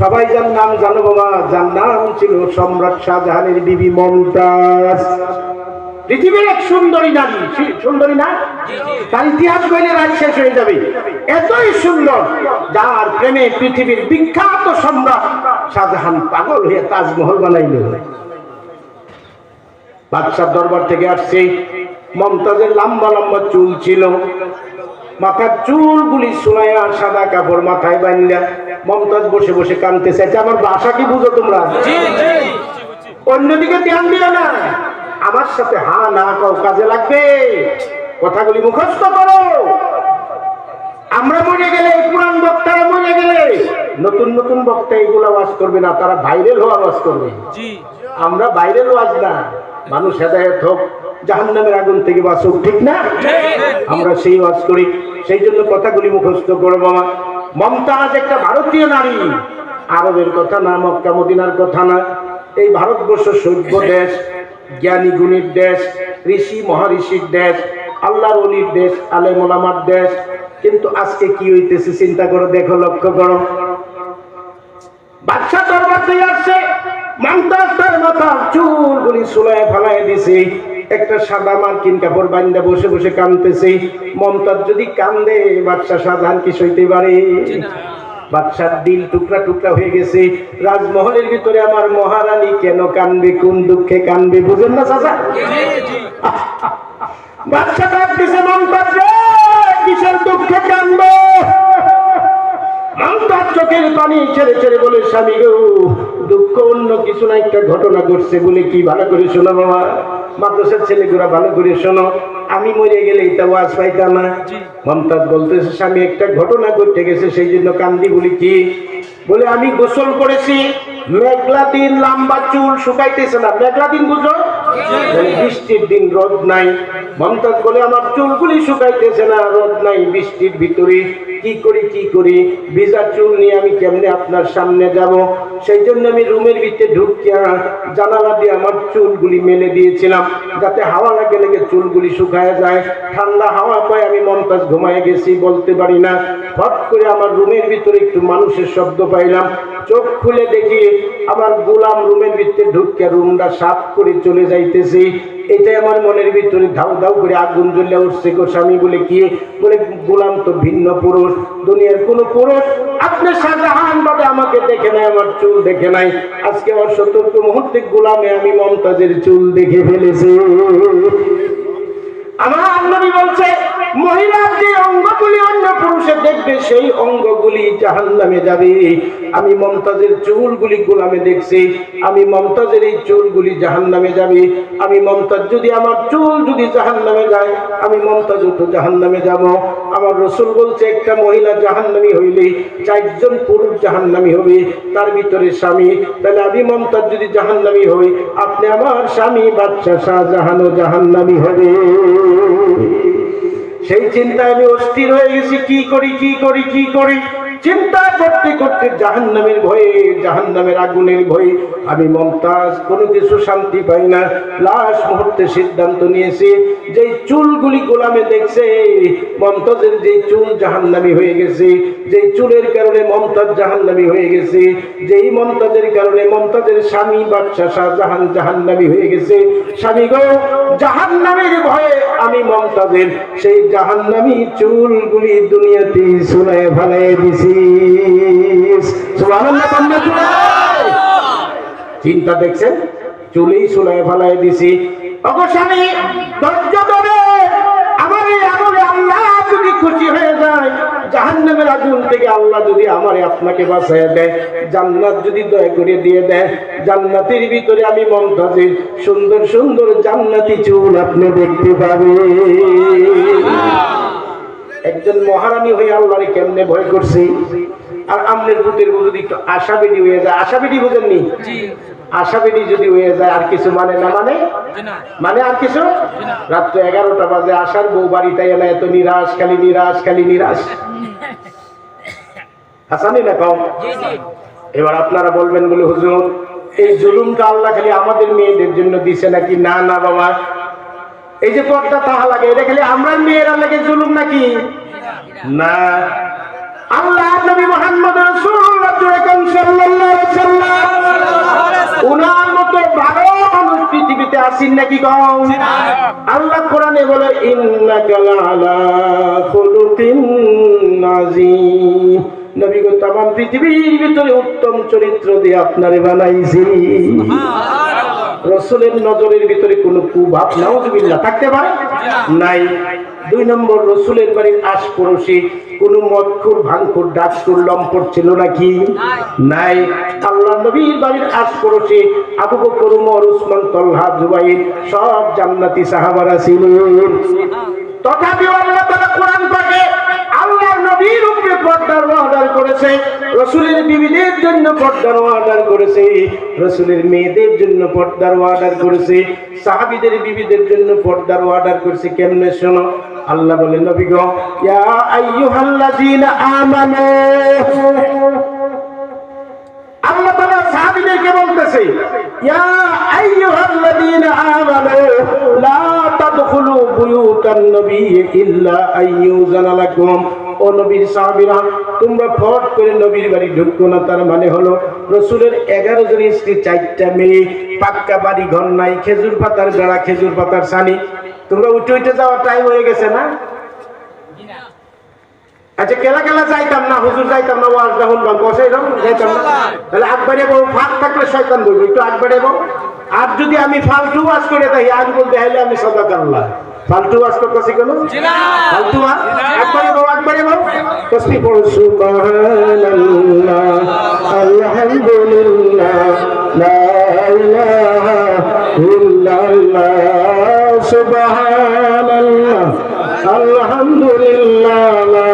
সবাই যার নাম জানো বাবা যার নাম ছিল সম্রাট শাহজাহানের বিবি মমতাজ। পৃথিবীর এক সুন্দরী নারী সুন্দরী না? তার ইতিহাস কইলে রাজ শেষ হয়ে যাবে। এতই সুন্দর যার প্রেমে পৃথিবীর বিখ্যাত সম্রাট শাহজাহান পাগল হয়ে তাজমহল বানাইল। বাদশার দরবার থেকে আসছে মমতাজের লম্বা লম্বা চুল ছিল। মাথার চুলগুলি শোনায়া সাদা কাপড় মাথায় বান্ধা মমতাজ বসে বসে কানতেছে। আচ্ছা, আমার বাসা কি বুঝো তোমরা? অন্যদিকে ধ্যান দিও না। আমার সাথে হা না কাও কাজে লাগবে। কথাগুলি মুখস্থ করো। আমরা মরে গেলে পুরান বক্তারা মরে গেলে নতুন নতুন বক্তা এগুলো ওয়াজ করবে না তারা ভাইরাল হওয়া ওয়াজ করবে। আমরা বাইরের ওয়াজ না। মানুষ হেদায়ত হোক জাহান্নামের আগুন থেকে বাঁচুক ঠিক না? আমরা সেই ওয়াজ করি। সেই জন্য কথাগুলি মুখস্থ করো বাবা মমতাজ একটা ভারতীয় নারী। আরবের কথা না মক্কা মদিনার কথা না। এই ভারতবর্ষ সভ্য দেশ জ্ঞানী গুণীর দেশ ঋষি মহারিষির দেশ আল্লাহর অলির দেশ আলে মোলামার দেশ। কিন্তু আজকে কি হইতেছে চিন্তা করো দেখো লক্ষ্য করো। বাদশা দরবার থেকে আসছে মমতাজ তার মাথার চুলগুলি সুলায় ফালায় দিছে। একটা সাদা মার্কিন কাপড় বান্ধা বসে বসে কানতেছে মমতাজ যদি কান্দে বাদশা সাধারণ কি সইতে পারে? বাদশার দিল টুকরা টুকরা হয়ে গেছে। রাজমহলের ভিতরে আমার মহারানী কেন কানবে কোন দুঃখে কানবে বুঝেন না চাচা? ডাক দিছে মমতাজ কিসের দুঃখে কানবো মমতাজ চোখের পানি ছেড়ে ছেড়ে বলে, স্বামী গো, দুঃখ কিছু না একটা ঘটনা ঘটছে বলে কি ভালো করে শোনো বাবা? মাদ্রাসার ছেলেগুলা ভালো করে শোনো। আমি মরে গেলে এটা ওয়াজ পাইতাম না। মমতাজ বলতেছে স্বামী একটা ঘটনা ঘটে গেছে সেই জন্য কান্দি বলি কি? বলে আমি গোসল করেছি মেঘলা দিন লম্বা চুল শুকাইতেছে না। মেঘলা দিন বুঝো? বৃষ্টির দিন রোদ নাই। মমতাজ বলে আমার চুলগুলি শুকাইতেছে না রোদ নাই বৃষ্টির ভিতরে কি করি কি করি? ভিজা চুল নিয়ে আমি কেমনে আপনার সামনে যাব? সেই জন্য আমি রুমের ভিতরে ঢুকিয়া জানালা দিয়ে আমার চুলগুলি মেলে দিয়েছিলাম, যাতে হাওয়া লাগে লেগে চুলগুলি শুকায় যায়। ঠান্ডা হাওয়া পায়, আমি মমতাজ ঘুমায় গেছি বলতে পারি না। হট করে আমার রুমের ভিতরে একটু মানুষের শব্দ পাইলাম। চোখ খুলে দেখি, আমার গোলাম রুমের ভিতরে ঢুকিয়া রুমটা সাফ করে চলে যাইতেছি। এটাই আমার মনের ভিতরে ধাউ ধাউ করে আগুন জ্বলে উঠছে গো স্বামী বলে কি? বলে, গোলাম তো ভিন্ন পুরুষ। দুনিয়ার কোন পুরুষ আপনি শাহজাহান ভাবে আমাকে দেখে নাই, আমার চুল দেখে নাই। আজকে আমার সতর্ক মুহূর্তে গোলামে আমি মমতাজের চুল দেখে ফেলেছি। আমার নবী বলছে মহিলার যে অঙ্গগুলি অন্য পুরুষে দেখবে, সেই অঙ্গগুলি জাহান্নামে যাবে। আমি মমতাজের চুলগুলি গোলামে দেখছি, আমি মমতাজের এই চুলগুলি জাহান্নামে যাবে। আমি মমতাজ যদি আমার চুল যদি জাহান্নামে যায়, আমি মমতাজ তো জাহান্নামে যাব। আমার রসুল বলছে, একটা মহিলা জাহান্নামী হইলে চারজন পুরুষ জাহান্নামী হবে, তার ভিতরে স্বামী। তাহলে আমি মমতাজ যদি জাহান্নামী হই, আপনি আমার স্বামী বাচ্চা শাহজাহানও জাহান্নামী হবে। সেই চিন্তায় আমি অস্থির হয়ে গেছি কি করি কি করি কি করি? চিন্তা করতে করতে জাহান্নামের ভয়ে, জাহান্নামের আগুনের ভয়ে আমি মমতাজ, কোনো কিছু শান্তি পাই না। লাশ মুহূর্তে সিদ্ধান্ত নিয়েছি যে চুলগুলি গোলামে দেখছে, মমতাজের যে চুল জাহান্নামি হয়ে গেছে যে চুলের কারণে মমতাজ জাহান্নামি হয়ে গেছে, যেই মমতাজের কারণে মমতাজের স্বামী বাদশাহ শাহজাহান জাহান্নামি হয়ে গেছে। স্বামী গো, জাহান্নামের ভয়ে আমি মমতাজের সেই জাহান্নামি চুলগুলি দুনিয়াতে শুনে ভালাই দিছি। চিন্তা দেখছেন? চুলেই শুনায় ভালাই দিছি। আমার আল্লাহ খুশি হয়ে যায় থেকে আল্লাহ যদি আপনাকে দেয়, জান্নাত যদি দয়া করে দিয়ে দেয়, জান্নাতের ভিতরে আমি মমতাজের সুন্দর সুন্দর জান্নাতি চুল আপনি দেখতে পাবেন। একজন মহারানী হয়ে আল্লাহরে কেমনে ভয় করছি? আর আমনের ভূতের যদি একটু আশাবেদি হয়ে যায় আশাবেদি বোঝেননি? আশাবেদি যদি হয়ে যায় আর কিছু মানে না মানে? মানে আর কিছু? রাত্র এগারোটা বাজে আসার বউ বাড়ি তাই না এত নিরাশ খালি নিরাশ খালি নিরাশ। হাসানি না কম? এবার আপনারা বলবেন বলে হুজুর এই জুলুমটা আল্লাহ খালি আমাদের মেয়েদের জন্য দিছে নাকি? না না বাবা। এই যে পর্দা তাহা লাগে, এটা খালি আমরা মেয়েরা লাগে জুলুম নাকি? না। আল্লাহ নবী মোহাম্মদ রাসূলুল্লাহ সাল্লাল্লাহু আলাইহি সাল্লাম উনার মতো ভালো মানুষ পৃথিবীতে আসেন নাকি কম? আল্লাহ কোরআনে বলে, ইন্নাকা আলা খুলুকিন নাযীম। নবী গো তামাম পৃথিবীর ভিতরে উত্তম চরিত্র দিয়ে আপনারে বানাইছি। রসুলের নজরের ভিতরে কোনো কুভাব থাকতে পারে? নাই। দুই নম্বর রসুলের বাড়ির আশপড়শি কোন মদখুর ভাঙখুর ডাকখুর লম্পট ছিল নাকি? নাই। আল্লাহ নবীর বাড়ির আশপড়শি আবু বকর উমর উসমান তলহা জুবাইর সব জান্নাতি সাহাবারা ছিলেন। তথাপিও আল্লাহ তাআলা কোরআন পাকে আল্লাহ নবীর উপরে পর্দার অর্ডার করেছে, রসুলের আল্লাহ বলেন নবী গো, ইয়া আইয়ুহাল্লাযীনা আমানু। আল্লাহ তাআলা সাহাবীদেরকে বলতেছে, ইয়া আইয়ুহাল্লাযীনা আমানু, লা তাদখুলু বুয়ুতান নবী ইল্লা আইয়ুজানা লাকুম। ও নবীর সাহাবীরা তোমরা ফট করে নবীর বাড়ি ঢুকো না তার মানে হলো রসুলের এগারো জন স্ত্রী চারটা মেয়ে পাক্কা বাড়ি ঘর নাই খেজুর পাতার গাড়া খেজুর পাতার সানি। তোমরা উঠে উঠে যাওয়ার টাইম হয়ে গেছে না? আচ্ছা কেলা কেলা যাইতাম না হুজুর যাইতাম না ওয়াজ যখন বা বসে এরকম যাইতাম না। তাহলে আকবারে বউ ফাঁক থাকলে শয়তান বলব একটু আকবারে বউ। আর যদি আমি ফালতু ওয়াজ করে থাকি আজ বলতে হলে আমি সদা কাল্লা ফালতু ওয়াজ করতেছি কেন? ফালতু একবারে বউ একবারে বউ তসবি পড়ো সুবহানাল্লাহ। আলহামদুলিল্লাহ লা ইলাহা ইল্লাল্লাহ সুবহানাল্লাহ। আলহামদুলিল্লাহ লা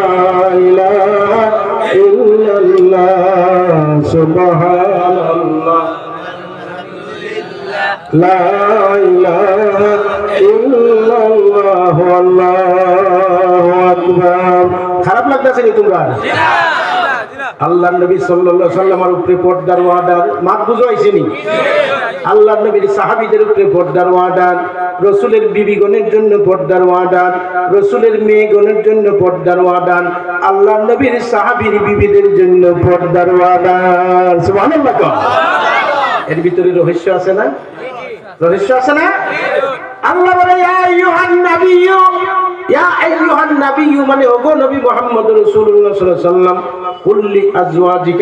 ইলাহা ইল্লাল্লাহ সুবহানাল্লাহ। লা খারাপ লাগতেছে নি তোমরা? আল্লাহ নবী সাল্লাল্লাহু সাল্লামের উপরে পর্দার ওয়ার্ডার মাত বুঝাইছে নি? আল্লাহ নবীর সাহাবীদের উপরে পর্দার ওয়ার্ডার রসুলের বিবিগণের জন্য পর্দার ওয়ার্ডার রসুলের মেয়েগণের জন্য পর্দার ওয়ার্ডার আল্লাহ নবীর সাহাবীর বিবিদের জন্য পর্দার কও। এর ভিতরে রহস্য আছে না? রহস্য আছে না? আল্লাহ বলে, ইয়া আইয়ুহান নাবিয়্যু মানে নবী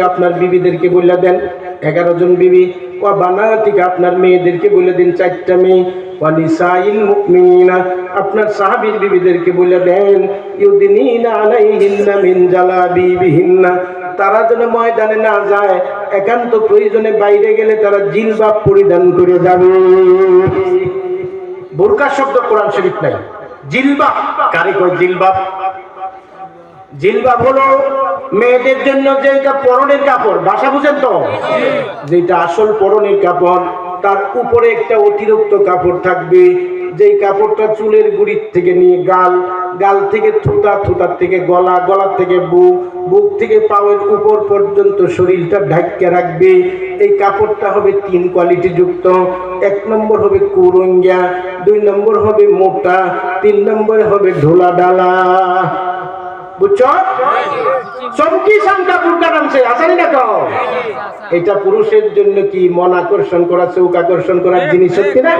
আপনার বিবিদেরকে বলে দেন। 11 জন বিবি। ওয়া বানাতিকা, আপনার মেয়েদেরকে বলে দিন চারটা মেয়ে। আপনার বিবিদেরকে বলে দেন। তারা যেন ময়দানে না যায়, একান্ত প্রয়োজনে বাইরে গেলে তারা জিলবাব পরিধান করে যাবে। বোরকা শব্দ কোরআন শরীফ নাই। জিলবাব। কারে কয় জিলবাব? জিলবাব হলো মেয়েদের জন্য যেটা পরনের কাপড় ভাষা বুঝেন তো? যেটা আসল পরনের কাপড়, তার উপরে একটা অতিরিক্ত কাপড় থাকবে। যেই কাপড়টা চুলের গুড়ির থেকে নিয়ে গাল গাল থেকে থুতা, থুতার থেকে গলা, গলার থেকে বুক বুক থেকে পাওয়ের উপর পর্যন্ত শরীরটা ঢাকিয়ে রাখবে। এই কাপড়টা হবে তিন কোয়ালিটি যুক্ত। এক নম্বর হবে কুরঙ্গা, দুই নম্বর হবে মোটা, তিন নম্বর হবে ঢোলা ডালা। বুঝছ? চমকি সামটা বুরকা নামছে আসানি না তো এটা পুরুষের জন্য কি মন আকর্ষণ করা চৌক আকর্ষণ করার জিনিস সত্যি না?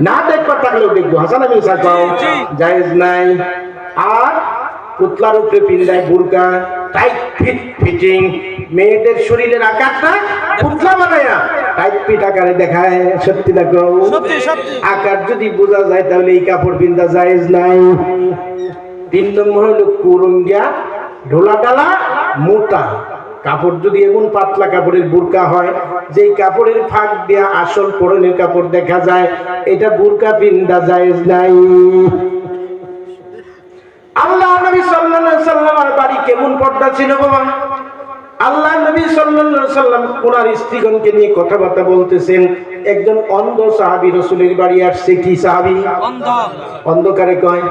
না দেখবার থাকলেও দেখব। হাসান আমি কও জায়েজ নাই। আর পুতলার উপরে পিন্দায় বুরকা টাইট ফিট ফিটিং মেয়েদের শরীরের আকারটা পুতলা বানায়া টাইট ফিট আকারে দেখায় সত্যি দেখো আকার যদি বোঝা যায় তাহলে এই কাপড় পিন্দা জায়েজ নাই। তিন নম্বর হলো কুরঙ্গা ঢোলা ডালা মোটা। কাপড় যদি এমন পাতলা কাপড়ের বুরকা হয় যেই কাপড়ের ফাঁক দেয়া আসল পরনের কাপড় দেখা যায় এটা বুরকা পিন্দা জায়েজ নাই। আল্লাহ নবী সাল্লাল্লাহু আলাইহি সাল্লামের বাড়ি কেমন পর্দা ছিল বাবা? আল্লাহ নবী সাল্লাল্লাহু সাল্লাম ওনার স্ত্রীগণকে নিয়ে কথাবার্তা বলতেছেন একজন অন্ধ সাহাবী রাসূলের বাড়ি আসছে। কি সাহাবী? অন্ধ। অন্ধকারে কয়?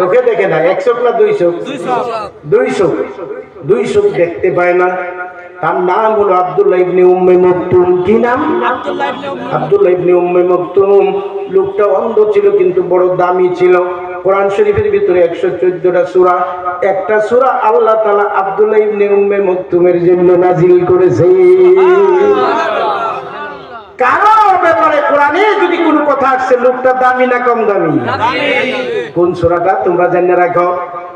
চোখে দেখে না এক চোখ না দুই চোখ? দুই চোখ। দুই চোখ। দেখতে পায় না। তার নাম হলো আব্দুল্লাহ ইবনে উম্মে মকতুম। কি নাম? আব্দুল্লাহ ইবনে উম্মে মকতুম। লোকটা অন্ধ ছিল কিন্তু বড় দামি ছিল। কোরআন শরীফের ভিতরে একশো চোদ্দটা সূরা। একটা সূরা আল্লাহ তাআলা আব্দুল্লাহ ইবনে উম্মে মকতুমের জন্য নাজিল করেছে। কারণ ব্যাপারে কোরআনে যদি কোনো কথা আসছে লোকটা দামি না কম দামি? কোন সুরাটা তোমরা জেনে রাখো?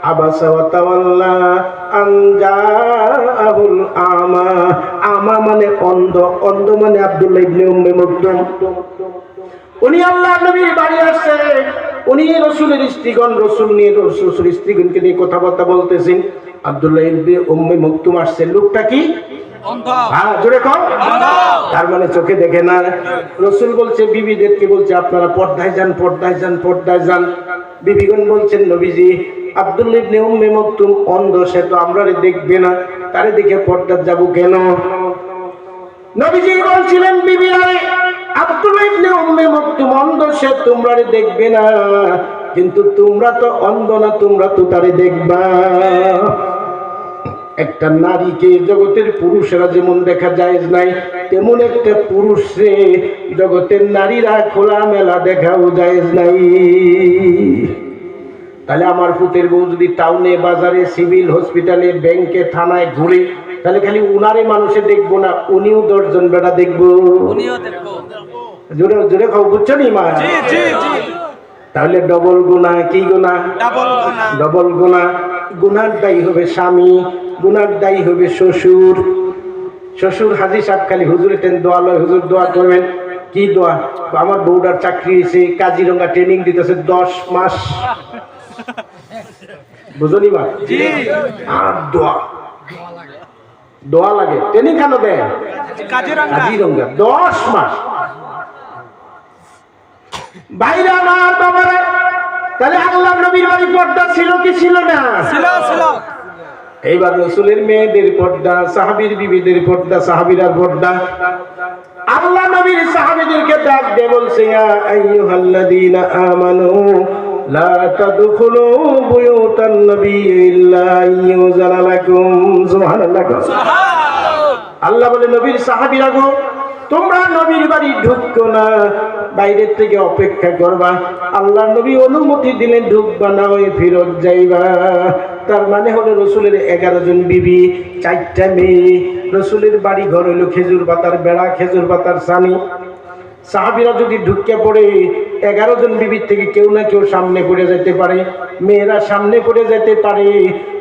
আবাসা আমা। আমা মানে অন্ধ অন্ধ মানে আব্দুল্লাহ ইবনে উম্মে মকতুম উনি আল্লাহ নবীর বাড়ি আসছে। উনি রসুলের স্ত্রীগণ রসুল নিয়ে রসুল স্ত্রীগণকে নিয়ে কথাবার্তা বলতেছেন। আব্দুল্লাহ ইবনে উম্মে মকতুম আসছে। লোকটা কি? হ্যাঁ জোরে কম তার মানে চোখে দেখে না। রসুল বলছে বিবিদেরকে বলছে আপনারা পর্দায় যান পর্দায় যান পর্দায় যান। বিবিগণ বলছেন নবীজি আব্দুল্লাহ ইবনে উম্মে মকতুম অন্ধ সে তো আমরা দেখবে না। তারে দেখে পর্দার যাব কেন? নবীজি বলছিলেন বিবিরারে একটা নারীকে জগতের পুরুষেরা যেমন দেখা যায় নাই, তেমন একটা পুরুষে জগতের নারীরা খোলা মেলা দেখাও যায় নাই। তাহলে আমার পুতের বউ যদি টাউনে, বাজারে, সিভিল হসপিটালে, ব্যাংকে, থানায় ঘুরে, তাহলে খালি উনারে মানুষে দেখব না, উনিও দশজন বেটা দেখব। উনিও জোরে জোরে খাও বুঝছ নি মা? তাহলে ডবল গুণা কি গুণা? ডাবল গুণা। গুনার দায়ী হবে স্বামী গুনার দায়ী হবে শ্বশুর। শ্বশুর হাজি সাহেব খালি হুজুরে টেন দোয়া লয় হুজুর দোয়া করবেন। কি দোয়া? আমার বউটার চাকরি হয়েছে কাজিরঙ্গা ট্রেনিং দিতেছে দশ মাস। বুঝলি মা? আর দোয়া। দোয়া লাগে। ট্রেনিং কেন দেয়? কাজিরঙ্গা। দশ মাস। বাইরে আমার বাবারা তাহলে আল্লাহ নবীর বাড়ি পর্দা ছিল কি ছিল না? ছিল ছিল। এইবার রসুলের মেয়েদের পর্দা সাহাবীর বিবিদের পর্দা সাহাবীরার পর্দা। আল্লাহ নবীর সাহাবীদেরকে ডাক দিয়ে বলছে ইয়া আইয়ুহাল্লাযীনা আমানু লা তাদখুলু বুয়ুতান নবী ইল্লা আইয়ুযানা লাকুম। সুবহানাল্লাহ। আল্লাহ বলে নবীর সাহাবীরা গো তোমরা নবীর বাড়ি ঢুকো না। বাইরের থেকে অপেক্ষা করবা। আল্লাহ নবী অনুমতি দিলে ঢুকবা না, ওই ফিরত যাইবা। তার মানে হলো রসুলের এগারো জন বিবি, চারটা মেয়ে। রসুলের বাড়ি ঘর হইল খেজুর পাতার বেড়া, খেজুর পাতার সানি। সাহাবিরা যদি ঢুকে পড়ে, এগারো জন বিবির থেকে কেউ না কেউ সামনে পড়ে যেতে পারে। মেয়েরা সামনে পড়ে যেতে পারে।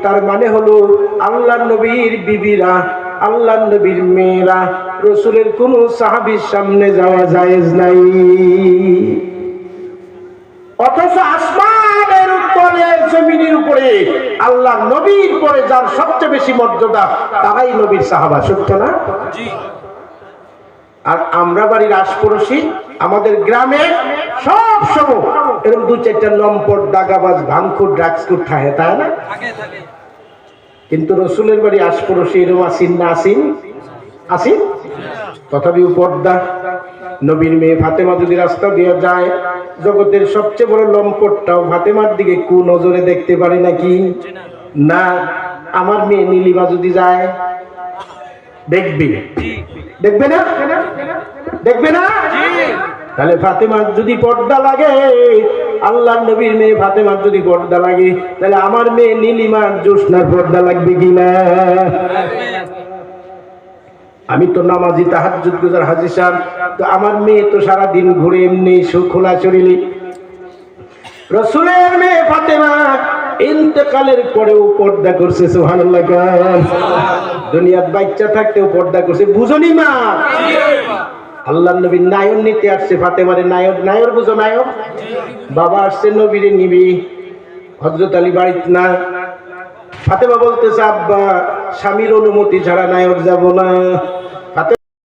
তার মানে হলো আল্লাহ নবীর বিবিরা আল্লাহ নবীর মেয়েরা রসুলের কোন সাহাবির সামনে যাওয়া জায়েজ নাই। অথচ আসমানের উপরে জমিনের উপরে আল্লাহ নবীর পরে যার সবচেয়ে বেশি মর্যাদা তারাই নবীর সাহাবা সত্য না? আর আমরা বাড়ির আশপড়শি আমাদের গ্রামে সব সময় এরকম দু চারটা লম্পট দাগাবাজ ভাঙখুর ড্রাগসকুর থাকে তাই না? কিন্তু রসুলের বাড়ি আশপড়শি এরকম আসিন না আসিন? আসিন? তথাপিও পর্দা। নবীর মেয়ে ফাতেমা যদি রাস্তা দিয়ে যায়, জগতের সবচেয়ে বড় লম্পটটাও ফাতেমার দিকে কু নজরে দেখতে পারে নাকি? না, আমার মেয়ে নীলিমা যদি যায়, দেখবে। দেখবে না? দেখবে না? তাহলে ফাতেমার যদি পর্দা লাগে আল্লাহ নবীর মেয়ে ফাতেমার যদি পর্দা লাগে, তাহলে আমার মেয়ে নীলিমার জোসনার পর্দা লাগবে কিনা আমি তো নামাজি তাহাজ্জুদ গুজার হাজি সাহেব। তো আমার মেয়ে তো সারাদিন ঘুরে এমনি খোলা চড়িলি। রসুলের মেয়ে ফাতেমা ইন্তেকালের পরেও পর্দা করছে, সুবহানাল্লাহ দুনিয়ার বাচ্চা থাকতেও পর্দা করছে, বুঝনি মা? আল্লাহ নবীর নায়র নিতে আসছে, ফাতেমারে নায়ক নায়র বুঝো নায়ক? বাবা আসছে, নবীরে নিবি। হজরত আলী বাড়িত না। ফাতেমা বলতেছে, আব্বা, স্বামীর অনুমতি ছাড়া নায়ক যাব না।